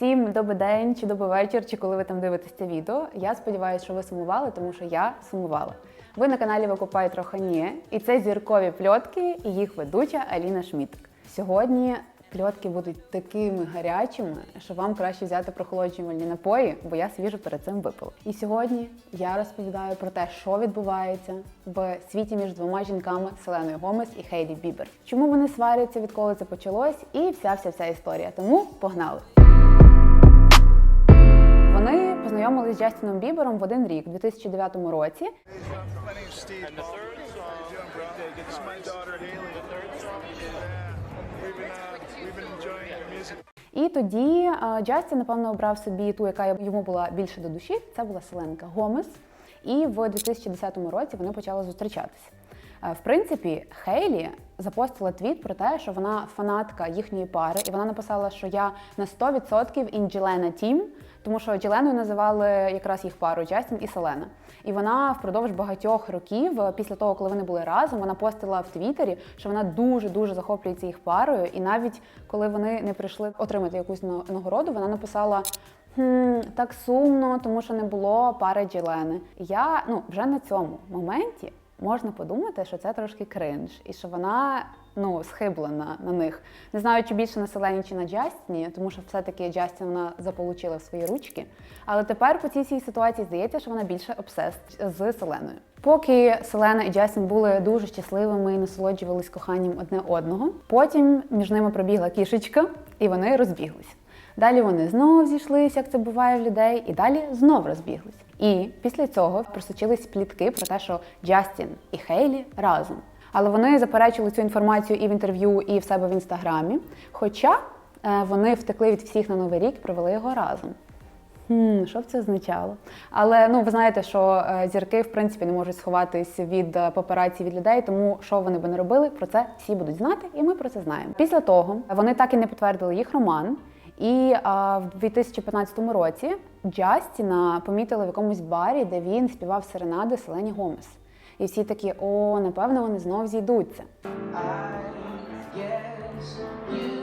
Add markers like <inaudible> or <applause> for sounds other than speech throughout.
Всім добрий день, чи добрий вечір, чи коли ви там дивитесь це відео. Я сподіваюся, що ви сумували, тому що я сумувала. Ви на каналі Викопай трохи і це зіркові пльотки, і їх ведуча Аліна Шмітик. Сьогодні пльотки будуть такими гарячими, що вам краще взяти прохолоджувальні напої, бо я свіжо перед цим випила. І сьогодні я розповідаю про те, що відбувається в світі між двома жінками Селеною Гомес і Хейлі Бібер. Чому вони сваряться, відколи це почалось, і вся вся вся історія. Тому погнали! Вони познайомились з Джастіном Бібером в один рік, у 2009 році. І тоді Джастін, напевно, обрав собі ту, яка йому була більше до душі. Це була Селенка Гомес. І в 2010 році вони почали зустрічатися. Е, В принципі, Хейлі запостила твіт про те, що вона фанатка їхньої пари, і вона написала, що я на 100% in Jelena Team, тому що Джеленою називали якраз їх пару Джастін і Селена. І вона впродовж багатьох років, е, після того, коли вони були разом, вона постила в Твіттері, що вона дуже дуже захоплюється їх парою. І навіть коли вони не прийшли отримати якусь нагороду, вона написала. Хм, так сумно, тому що не було пари Джелени. Я ну вже на цьому моменті можна подумати, що це трошки кринж, і що вона ну схиблена на них. Не знаю, чи більше на Селені, чи на Джастіні, тому що все-таки Джастін вона заполучила в свої ручки. Але тепер по цій цій ситуації здається, що вона більше обсес з Селеною. Поки Селена і Джастін були дуже щасливими і насолоджувались коханням одне одного. Потім між ними пробігла кішечка, і вони розбіглись. Далі вони знов зійшлись, як це буває в людей, і далі знов розбіглись. І після цього просочились плітки про те, що Джастін і Хейлі разом. Але вони заперечили цю інформацію і в інтерв'ю, і в себе в інстаграмі. Хоча е, вони втекли від всіх на новий рік, провели його разом. Хм, що б це означало? Але ну ви знаєте, що е, зірки в принципі не можуть сховатись від е, папараці від людей, тому що вони би не робили, про це всі будуть знати, і ми про це знаємо. Після того вони так і не підтвердили їх роман. І а, в 2015 році Джастіна помітили в якомусь барі, де він співав серенади Селені Гомес. І всі такі, о, напевно, вони знов зійдуться. Yes, you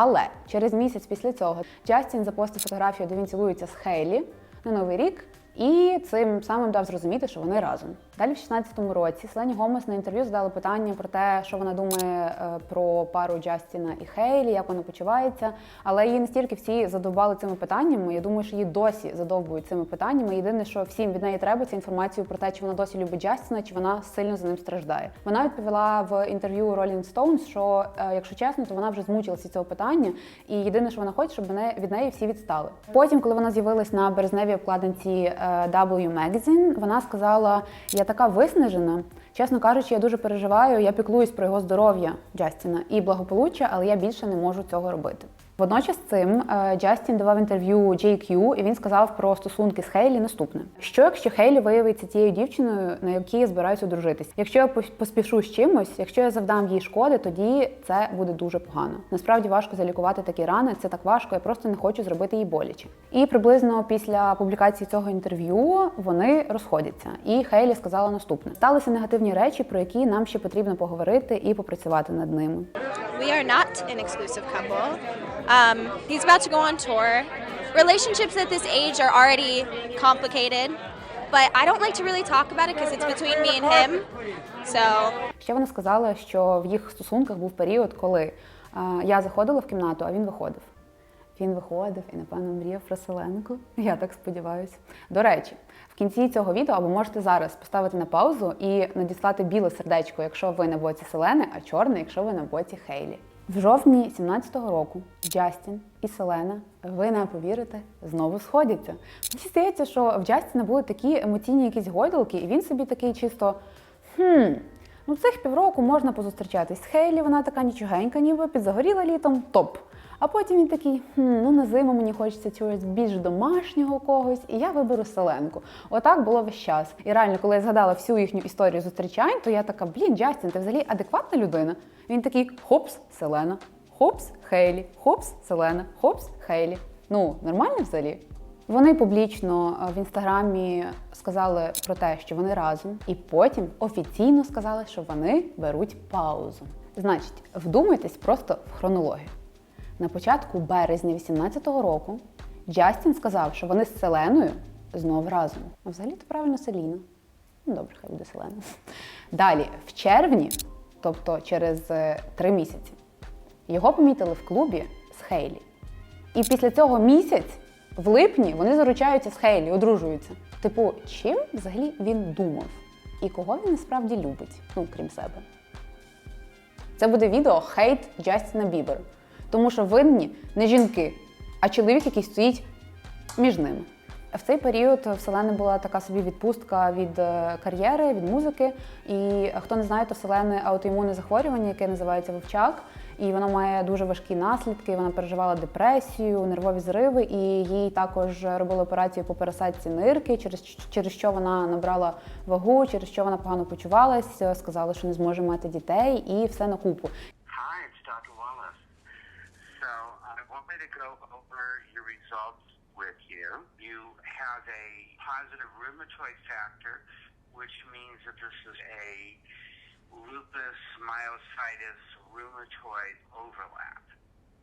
Але через місяць після цього Джастін запостив фотографію, де він цілується з Хейлі на новий рік, і цим самим дав зрозуміти, що вони разом. Далі, в 16-му році, Селені Гомес на інтерв'ю задали питання про те, що вона думає е, про пару Джастіна і Хейлі, як вона почувається. Але її настільки всі задовбали цими питаннями. Я думаю, що її досі задовбують цими питаннями. Єдине, що всім від неї треба, це інформацію про те, чи вона досі любить Джастіна, чи вона сильно за ним страждає. Вона відповіла в інтерв'ю Rolling Stones, що е, якщо чесно, то вона вже змучилася цього питання, і єдине, що вона хоче, щоб від неї всі відстали. Потім, коли вона з'явилась на березневій обкладинці е, W Magazine, вона сказала: Я така виснажена. Чесно кажучи, я дуже переживаю. Я піклуюсь про його здоров'я Джастіна і благополуччя, але я більше не можу цього робити. Водночас цим е, Джастін давав інтерв'ю JQ, і він сказав про стосунки з Хейлі наступне: що якщо Хейлі виявиться тією дівчиною, на якій я збираюся одружитись? Якщо я пос- поспішу з чимось, якщо я завдам їй шкоди, тоді це буде дуже погано. Насправді важко залікувати такі рани. Це так важко. Я просто не хочу зробити їй боляче. І приблизно після публікації цього інтерв'ю вони розходяться. І Хейлі сказала наступне: сталися негативні речі, про які нам ще потрібно поговорити і попрацювати над ними. We are not an exclusive couple. Um, he's about to go on tour. Relationships at this age are already complicated, but I don't like to really talk about it because it's between me and him. So Ще вона сказала, що в їх стосунках був період, коли е, я заходила в кімнату, а він виходив. Він виходив і, напевно, мріяв про Селенку. <laughs> Я так сподіваюся. До речі, в кінці цього відео або можете зараз поставити на паузу і надіслати біле сердечко, якщо ви на боці Селени, а чорне, якщо ви на боці Хейлі. В жовтні 17-го року Джастін і Селена, ви не повірите, знову сходяться. Мені здається, що в Джастіна були такі емоційні якісь гойдалки, і він собі такий чисто хм. Ну, цих півроку можна позустрічатись з Хейлі, вона така нічогенька, ніби підзагоріла літом, топ. А потім він такий, хм, ну на зиму мені хочеться чогось більш домашнього когось, і я виберу Селенку. Отак було весь час. І реально, коли я згадала всю їхню історію зустрічань, то я така, блін, Джастін, ти взагалі адекватна людина. Він такий хопс, Селена, хопс, Хейлі, хопс, Селена, хопс, Хейлі. Ну, нормально взагалі? Вони публічно е, в інстаграмі сказали про те, що вони разом, і потім офіційно сказали, що вони беруть паузу. Значить, вдумайтесь просто в хронологію. На початку березня 18-го року Джастін сказав, що вони з Селеною знов разом. А взагалі то правильно Селіна. Ну, добре, хай буде Селена. Далі, в червні, тобто через е, три місяці, його помітили в клубі з Хейлі. І після цього місяць, в липні, вони заручаються з Хейлі, одружуються. Типу, чим взагалі він думав? І кого він насправді любить, ну крім себе. Це буде відео хейт Джастіна Бібера. Тому що винні не жінки, а чоловік, який стоїть між ними. В цей період в Селени була така собі відпустка від е, кар'єри, від музики. І е, хто не знає, то в Селени аутоімунне захворювання, яке називається вовчак, і воно має дуже важкі наслідки. Вона переживала депресію, нервові зриви, і їй також робили операцію по пересадці нирки, через, через що вона набрала вагу, через що вона погано почувалась, е, сказали, що не зможе мати дітей, і все на купу. Hi, it's Dr. Wallace. So I want me to go positive rheumatoid factor, which means that this is a lupus myositis rheumatoid overlap.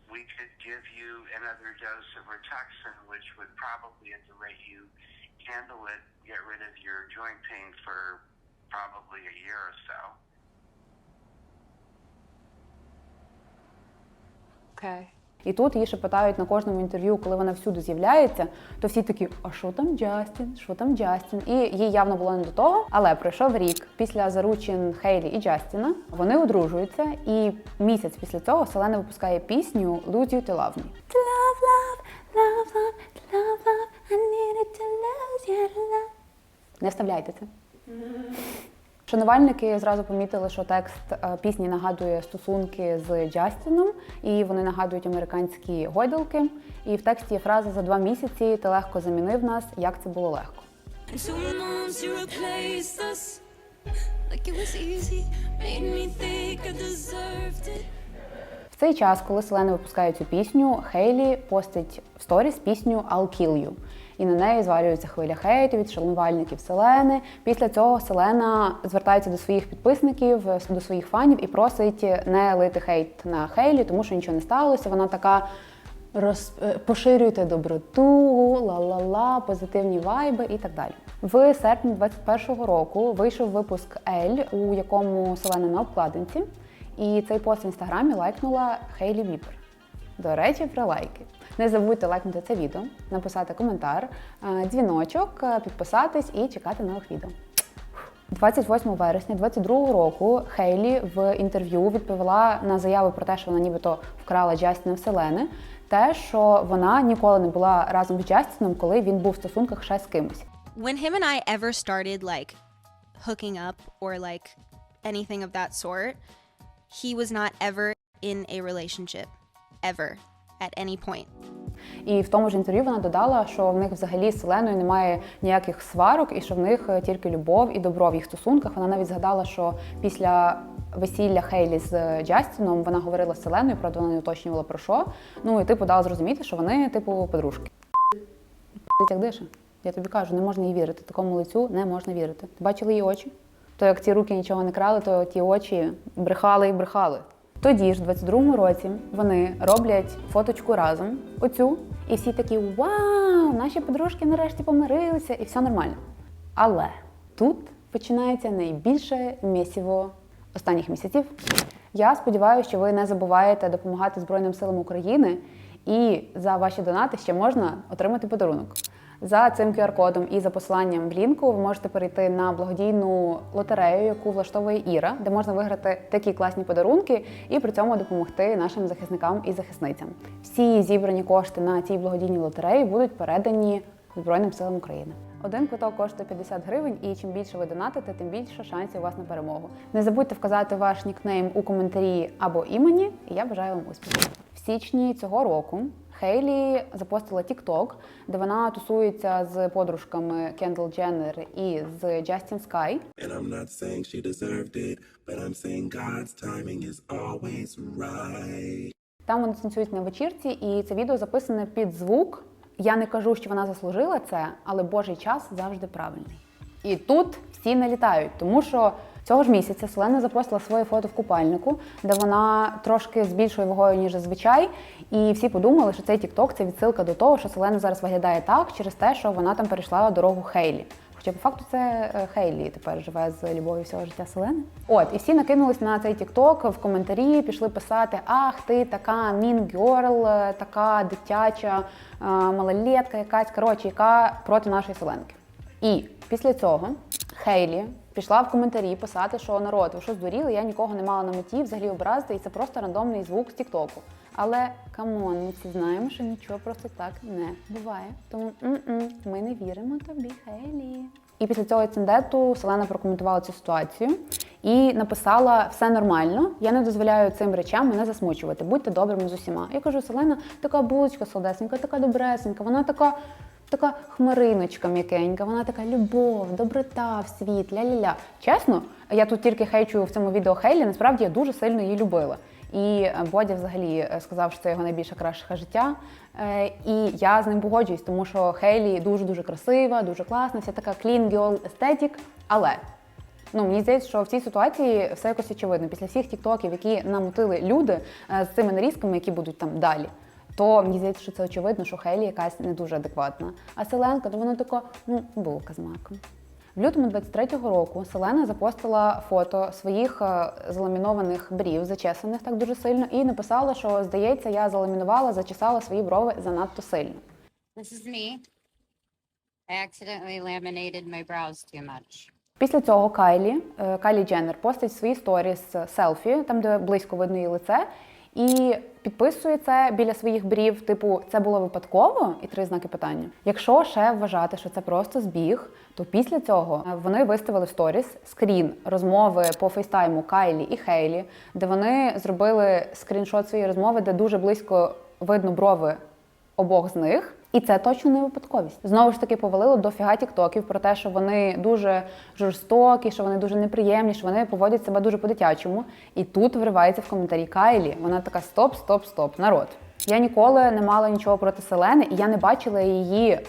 We could give you another dose of Rituxan, which would probably, at the rate you handle it, get rid of your joint pain for probably a year or so. І тут її ще питають на кожному інтерв'ю, коли вона всюди з'являється, то всі такі: а що там Джастін? Що там Джастін? І їй явно було не до того. Але пройшов рік після заручин Хейлі і Джастіна. Вони одружуються, і місяць після цього Селена випускає пісню Lose You to Love Me. Love, love, love, love, love, love, I needed to lose you to love. Не вставляйте це. Шанувальники зразу помітили, що текст е, пісні нагадує стосунки з Джастіном, і вони нагадують американські гойдалки. І в тексті є фраза за два місяці ти легко замінив нас. Як це було легко? В цей час, коли Селена випускає цю пісню, Хейлі постить в сторіс пісню I'll Kill You. І на неї звалюється хвиля хейту від шанувальників Селени. Після цього Селена звертається до своїх підписників, до своїх фанів і просить не лити хейт на Хейлі, тому що нічого не сталося. Вона така. Роз... е, Поширюйте доброту, ла-ла-ла, позитивні вайби і так далі. В серпні 21-го року вийшов випуск Ель, у якому Селена на обкладинці, і цей пост в інстаграмі лайкнула Хейлі Віпер. До речі, про лайки. Не забудьте лайкнути це відео, написати коментар, е, дзвіночок, е, підписатись і чекати нових відео. 28 вересня 22 року Хейлі в інтерв'ю відповіла на заяву про те, що вона нібито вкрала Джастіна в Селени, те, що вона ніколи не була разом з Джастіном, коли він був в стосунках ще з кимось. when him and I ever started like hooking up or like anything of that sort, he was not ever in a relationship ever at any point. І в тому ж інтерв'ю вона додала, що в них взагалі з Селеною немає ніяких сварок, і що в них е, тільки любов і добро в їх стосунках. Вона навіть згадала, що після весілля Хейлі з Джастіном вона говорила з Селеною, правда, вона не уточнювала про що. Ну і типу дала зрозуміти, що вони, типу, подружки. Як дише. Я тобі кажу, не можна їй вірити. Такому лицю не можна вірити. Ти бачили її очі? То як ці руки нічого не крали, то ті очі брехали і брехали. Тоді ж, в 22-му році, вони роблять фоточку разом, оцю, і всі такі вау, наші подружки нарешті помирилися, і все нормально. Але тут починається найбільше місіво останніх місяців. Я сподіваюся, що ви не забуваєте допомагати Збройним силам України, і за ваші донати ще можна отримати подарунок. За цим QR-кодом і за посиланням в лінку ви можете перейти на благодійну лотерею, яку влаштовує Іра, де можна виграти такі класні подарунки і при цьому допомогти нашим захисникам і захисницям. Всі зібрані кошти на цій благодійній лотереї будуть передані Збройним силам України. Один квиток коштує 50 гривень, і чим більше ви донатите, тим більше шансів у вас на перемогу. Не забудьте вказати ваш нікнейм у коментарі або імені, і я бажаю вам успіху. В січні цього року Хейлі запостила TikTok, де вона тусується з подружками Кендал Дженнер і з Джастін Скай. Right. Там вони танцюють на вечірці, і це відео записане під звук Я не кажу, що вона заслужила це, але Божий час завжди правильний. І тут всі налітають, тому що цього ж місяця Селена запостила своє фото в купальнику, де вона трошки з більшою вагою, ніж зазвичай. І всі подумали, що цей TikTok – це відсилка до того, що Селена зараз виглядає так через те, що вона там перейшла дорогу Хейлі. Хоча по факту це е, Хейлі тепер живе з любов'ю всього життя Селени. От, і всі накинулись на цей TikTok в коментарі, пішли писати: Ах, ти така е, така дитяча е, малолетка якась, коротше, яка проти нашої Селенки. І після цього Хейлі пішла в коментарі писати, що народ, ви що здуріли, я нікого не мала на меті взагалі образити, і це просто рандомний звук з Тіктоку. Але камон, ми всі знаємо, що нічого просто так не буває. Тому м-м, ми не віримо тобі, Хейлі. І після цього інциденту Селена прокоментувала цю ситуацію і написала все нормально. Я не дозволяю цим речам мене засмучувати. Будьте добрими з усіма. Я кажу, Селена така булочка солодесенька, така добресенька, вона така така хмариночка м'якенька, вона така любов, доброта в світ, ля-ля-ля. Чесно, я тут тільки хейчу в цьому відео Хейлі, насправді я дуже сильно її любила. І е, Бодя взагалі е, сказав, що це його найбільша краща життя. Е, І я з ним погоджуюсь, тому що Хейлі дуже-дуже красива, дуже класна, вся така clean girl aesthetic. Але Ну, мені здається, що в цій ситуації все якось очевидно. Після всіх тіктоків, які намутили люди з цими нарізками, які будуть там далі, то мені здається, що це очевидно, що Хейлі якась не дуже адекватна. А Селенка, то вона така, ну, булка з маком. В лютому 23-го року Селена запостила фото своїх е, заламінованих брів, зачесаних так дуже сильно, і написала, що здається, я заламінувала, зачесала свої брови занадто сильно. This is me. I accidentally laminated my brows too much. Після цього Кайлі, е, Кайлі Дженнер постить свої сторіс селфі, там де близько видно її лице, і підписує це біля своїх брів, типу, це було випадково і три знаки питання. Якщо ще вважати, що це просто збіг, то після цього е, вони виставили в сторіс скрін розмови по фейстайму Кайлі і Хейлі, де вони зробили скріншот своєї розмови, де дуже близько видно брови обох з них. І це точно не випадковість. Знову ж таки повалило дофіга тіктоків про те, що вони дуже жорстокі, що вони дуже неприємні, що вони поводять себе дуже по-дитячому. І тут вривається в коментарі Кайлі. Вона така: стоп, стоп, стоп, народ. Я ніколи не мала нічого проти Селени, і я не бачила її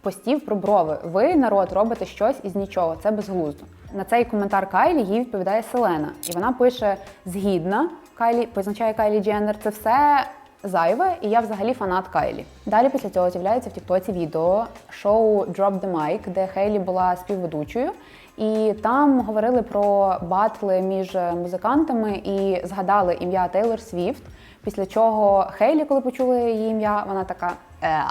постів про брови. Ви, народ, робите щось із нічого. Це безглуздо. На цей коментар Кайлі їй відповідає Селена. І вона пише: згідна Кайлі, позначає Кайлі Дженнер. Це все зайве, і я взагалі фанат Кайлі. Далі після цього з'являється в Тіктоці відео шоу Drop the Mic, де Хейлі була співведучою. І там говорили про батли між музикантами і згадали ім'я Тейлор Свіфт. Після чого Хейлі, коли почули її ім'я, вона така е.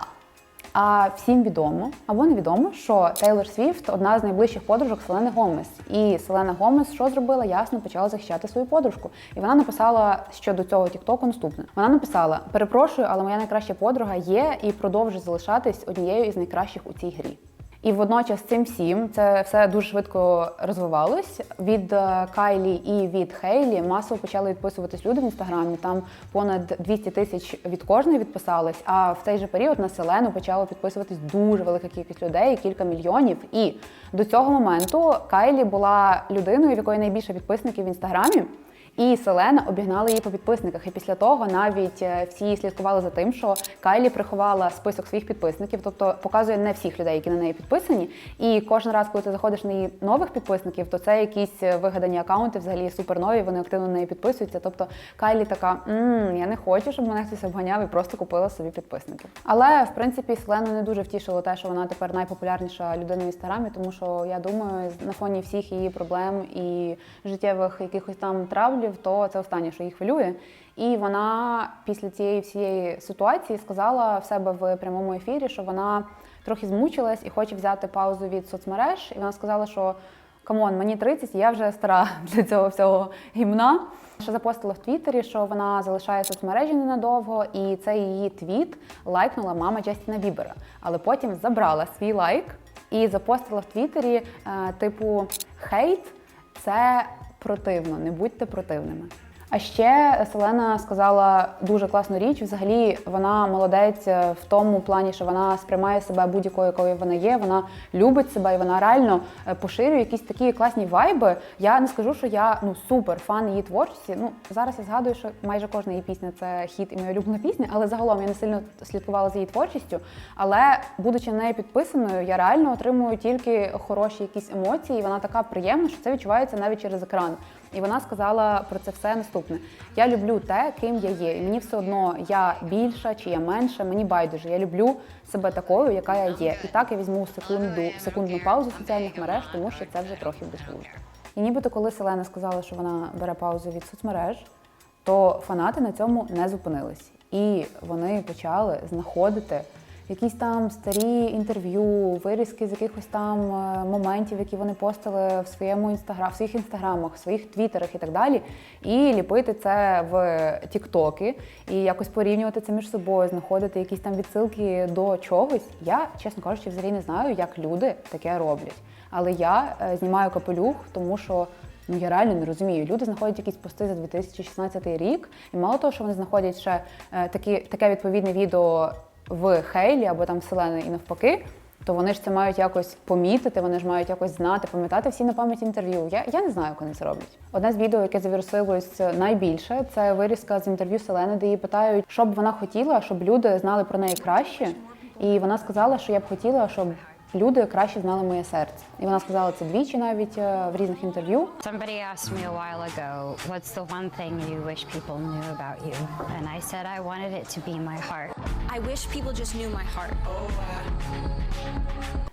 А всім відомо або невідомо, що Тейлор Свіфт одна з найближчих подружок Селени Гомес. І Селена Гомес що зробила? Ясно почала захищати свою подружку. І вона написала щодо цього Тіктоку наступне. Вона написала: перепрошую, але моя найкраща подруга є і продовжує залишатись однією із найкращих у цій грі. І водночас цим всім це все дуже швидко розвивалось. Від е, Кайлі і від Хейлі масово почали відписуватись люди в інстаграмі. Там понад 200 тисяч від кожної відписались. А в цей же період на Селену почало підписуватись дуже велика кількість людей, кілька мільйонів. І до цього моменту Кайлі була людиною, в якої найбільше підписників в інстаграмі. І Селена обігнала її по підписниках. І після того навіть е, всі слідкували за тим, що Кайлі приховала список своїх підписників, тобто показує не всіх людей, які на неї підписані. І кожен раз, коли ти заходиш на її нових підписників, то це якісь е, вигадані акаунти, взагалі супернові, вони активно на неї підписуються. Тобто Кайлі така, «М, я не хочу, щоб мене хтось обганяв і просто купила собі підписників. Але в принципі Селену не дуже втішило те, що вона тепер найпопулярніша людина в інстаграмі, тому що я думаю, на фоні всіх її проблем і життєвих якихось там травлів, то це останнє, що їх хвилює. І вона після цієї всієї ситуації сказала в себе в прямому ефірі, що вона трохи змучилась і хоче взяти паузу від соцмереж. І вона сказала, що камон, мені 30, я вже стара <laughs> для цього всього гімна. Ще запостила в Твіттері, що вона залишає соцмережі ненадовго, і цей її твіт лайкнула мама Джастіна Бібера. Але потім забрала свій лайк і запостила в Твіттері, е, типу, хейт це противно, не будьте противними. А ще Селена сказала дуже класну річ. Взагалі, вона молодець в тому плані, що вона сприймає себе будь-якою, якою вона є. Вона любить себе і вона реально е, поширює якісь такі класні вайби. Я не скажу, що я ну супер фан її творчості. Ну зараз я згадую, що майже кожна її пісня це хіт і моя улюблена пісня, але загалом я не сильно слідкувала за її творчістю. Але будучи на неї підписаною, я реально отримую тільки хороші якісь емоції. І вона така приємна, що це відчувається навіть через екран. І вона сказала про це все наступне: я люблю те, ким я є. І мені все одно я більша чи я менша, мені байдуже. Я люблю себе такою, яка я є. І так я візьму секунду, секундну паузу соціальних мереж, тому що це вже трохи безглуздо. І нібито коли Селена сказала, що вона бере паузу від соцмереж, то фанати на цьому не зупинились. І вони почали знаходити якісь там старі інтерв'ю, вирізки з якихось там е, моментів, які вони постили в своєму інстаграм, в своїх інстаграмах, в своїх твіттерах і так далі, і ліпити це в тіктоки, і якось порівнювати це між собою, знаходити якісь там відсилки до чогось. Я, чесно кажучи, взагалі не знаю, як люди таке роблять. Але я е, знімаю капелюх, тому що Ну я реально не розумію. Люди знаходять якісь пости за 2016 рік, і мало того, що вони знаходять ще е, такі, таке відповідне відео в Хейлі або там в Селени і навпаки. То вони ж це мають якось помітити, вони ж мають якось знати, пам'ятати всі на пам'ять інтерв'ю. Я, я не знаю, як вони це роблять. Одне з відео, яке завірусилось найбільше, це вирізка з інтерв'ю Селени, де її питають, що б вона хотіла, щоб люди знали про неї краще. І вона сказала, що я б хотіла, щоб люди краще знали моє серце. І вона сказала це двічі навіть е, в різних інтерв'ю. Somebody asked me a while ago, what's the one thing you wish people knew about you? And I said I wanted it to be my heart. I wish people just knew my heart.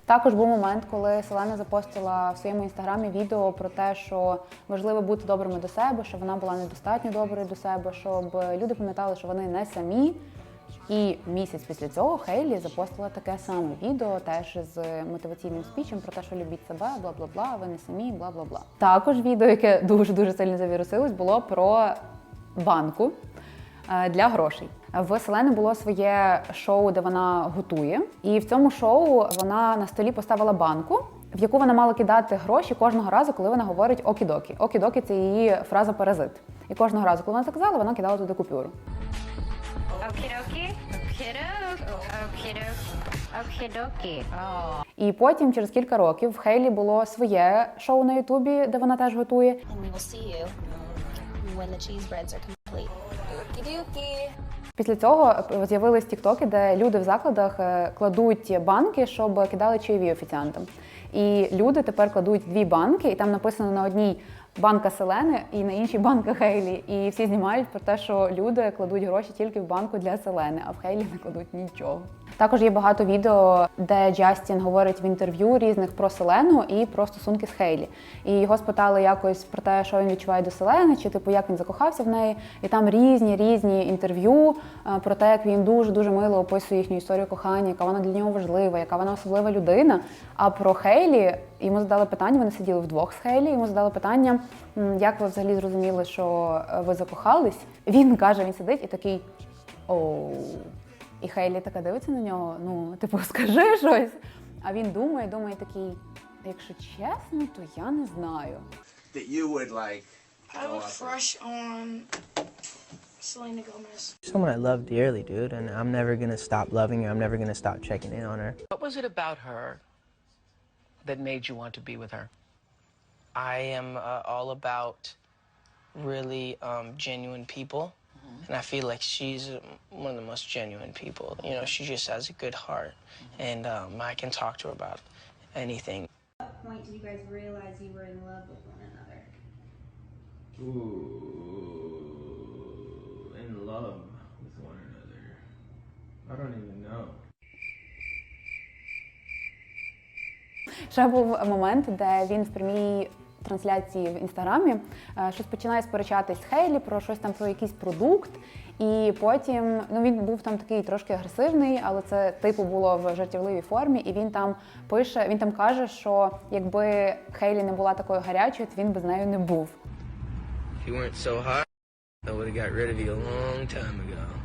Також був момент, коли Селена запостила в своєму інстаграмі відео про те, що важливо бути добрими до себе, що вона була недостатньо доброю до себе, щоб люди пам'ятали, що вони не самі. І місяць після цього Хейлі запостила таке саме відео, теж з мотиваційним спічем про те, що любіть себе, бла бла бла, ви не самі, бла бла бла. Також відео, яке дуже дуже сильно завірусилось, було про банку е, для грошей. В Селени було своє шоу, де вона готує, і в цьому шоу вона на столі поставила банку. В яку вона мала кидати гроші кожного разу, коли вона говорить окідокі. Окідокі це її фраза паразит. І кожного разу, коли вона це казала, вона кидала туди купюру. Okie І потім, через кілька років, в Хейлі було своє шоу на Ютубі, де вона теж готує. Dookie Після цього е, з'явились тіктоки, де люди в закладах е, кладуть банки, щоб кидали чайові офіціантам. І люди тепер кладуть дві банки, і там написано на одній банка Селени і на іншій банка Хейлі. І всі знімають про те, що люди кладуть гроші тільки в банку для Селени, а в Хейлі не кладуть нічого. Також є багато відео, де Джастін говорить в інтерв'ю різних про Селену і про стосунки з Хейлі. І його спитали якось про те, що він відчуває до Селени, чи типу як він закохався в неї. І там різні різні інтерв'ю е, про те, як він дуже дуже мило описує їхню історію кохання, яка вона для нього важлива, яка вона особлива людина. А про Хейлі йому задали питання. Вони сиділи вдвох з Хейлі. Йому задали питання, як ви взагалі зрозуміли, що е, ви закохались. Він каже, він сидить і такий оу. І Хейлі така дивиться на нього, ну, типу, <laughs> скажи щось. А він думає, думає такий, якщо чесно, то я не знаю. that you would like. I have a crush on Selena Gomez. someone I love dearly, dude, and I'm never gonna stop loving her. I'm never gonna stop checking in on her. What was it about her that made you want to be with her? I am uh, all about really um, genuine people, and I feel like she's um, one of the most genuine people. You know, she just has a good heart, and um, I can talk to her about anything. At what point did you guys realize you were in love with one another? Ooh, in love with one another. I don't even know. Ще був момент, де він в прямій трансляції в інстаграмі е, щось починає сперечатись з Хейлі про щось там про якийсь продукт. І потім ну він був там такий трошки агресивний, але це типу було в жартівливій формі. І він там пише, він там каже, що якби Хейлі не була такою гарячою, то він би з нею не був. If you weren't so hot, I would have got rid of you a long time ago.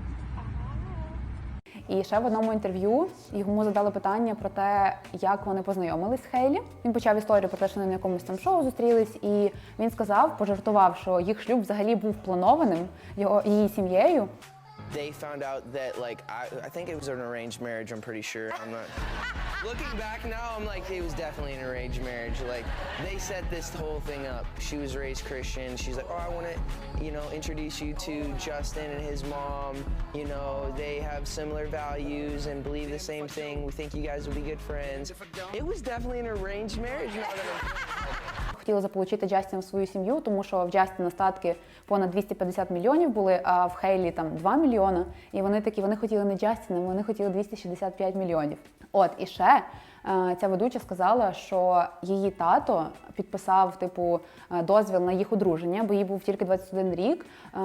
І ще в одному інтерв'ю йому задали питання про те, як вони познайомились з Хейлі. Він почав історію про те, що вони на якомусь там шоу зустрілись, і він сказав, пожартував, що їх шлюб взагалі був планованим його її сім'єю. They found out that like I, I think it was an arranged marriage. I'm pretty sure. I'm not. <laughs> Looking back now, I'm like it was definitely an arranged marriage. Like they set this whole thing up. She was raised Christian. She's like, oh, I want to, you know, introduce you to Justin and his mom. You know, they have similar values and believe the same thing. We think you guys will be good friends. It was definitely an arranged marriage. Хотіли заполучити Джастіна в свою сім'ю, тому що в Джастіна статки понад 250 мільйонів були, а в Хейлі там 2 мільйона. І вони такі, вони хотіли не Джастіна, вони хотіли 265 мільйонів. От і ще е, ця ведуча сказала, що її тато підписав типу е, дозвіл на їх одруження, бо їй був тільки 21 рік. е,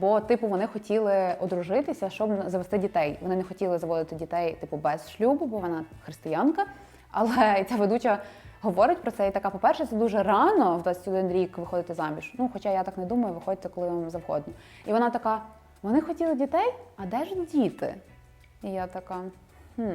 Бо, типу, вони хотіли одружитися, щоб завести дітей. Вони не хотіли заводити дітей, типу, без шлюбу, бо вона християнка. Але ця ведуча говорить про це і така, по-перше, це дуже рано в 21 рік виходити заміж. Ну, хоча я так не думаю, виходьте, коли вам завгодно. І вона така: вони хотіли дітей, а де ж діти? І я така, хм.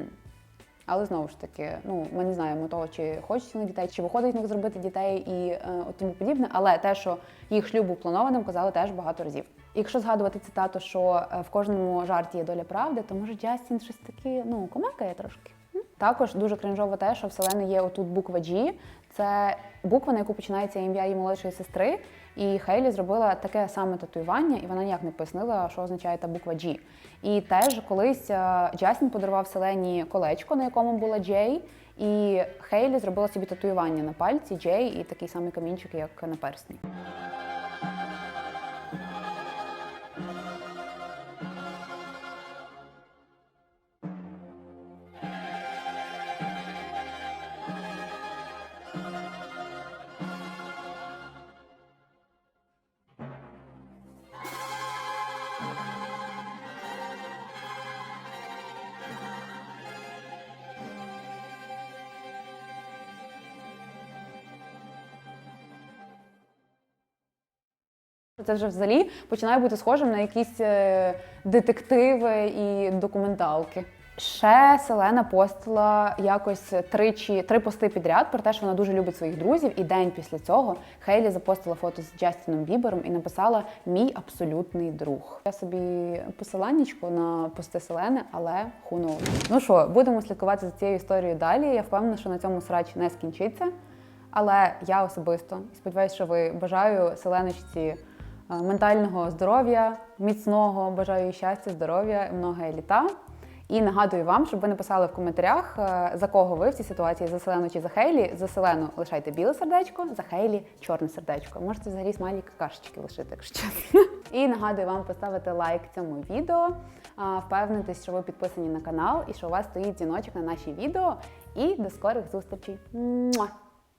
Але знову ж таки, ну ми не знаємо того, чи хочуть вони дітей, чи виходить в них зробити дітей і е, тому подібне. Але те, що їх шлюб був планованим, казали теж багато разів. Якщо згадувати цитату, що е, в кожному жарті є доля правди, то може Джастін щось таке, ну, комекає трошки. Також дуже кринжово те, що в Селени є отут буква G. Це буква, на яку починається ім'я її молодшої сестри. І Хейлі зробила таке саме татуювання, і вона ніяк не пояснила, що означає та буква G. І теж колись е, Джастін подарував Селені колечко, на якому була Джей, і Хейлі зробила собі татуювання на пальці Джей і такий самий камінчик, як на персні. Це вже взагалі починає бути схожим на якісь е, детективи і документалки. Ще Селена постила якось тричі три пости підряд про те, що вона дуже любить своїх друзів. І день після цього Хейлі запостила фото з Джастіном Бібером і написала Мій абсолютний друг. Я собі посиланнячко на пости Селени, але knows. Ну що, будемо слідкувати за цією історією далі. Я впевнена, що на цьому срач не скінчиться. Але я особисто і сподіваюся, що ви бажаю селеночці ментального здоров'я, міцного, бажаю щастя, здоров'я, много літа. І нагадую вам, щоб ви написали в коментарях, е, за кого ви в цій ситуації за Селену чи за Хейлі. За Селену лишайте біле сердечко, за Хейлі чорне сердечко. Можете взагалі смайлі какашечки лишити, якщо чесно. І нагадую вам поставити лайк цьому відео, впевнитись, що ви підписані на канал і що у вас стоїть дзвіночок на наші відео. І до скорих зустрічей.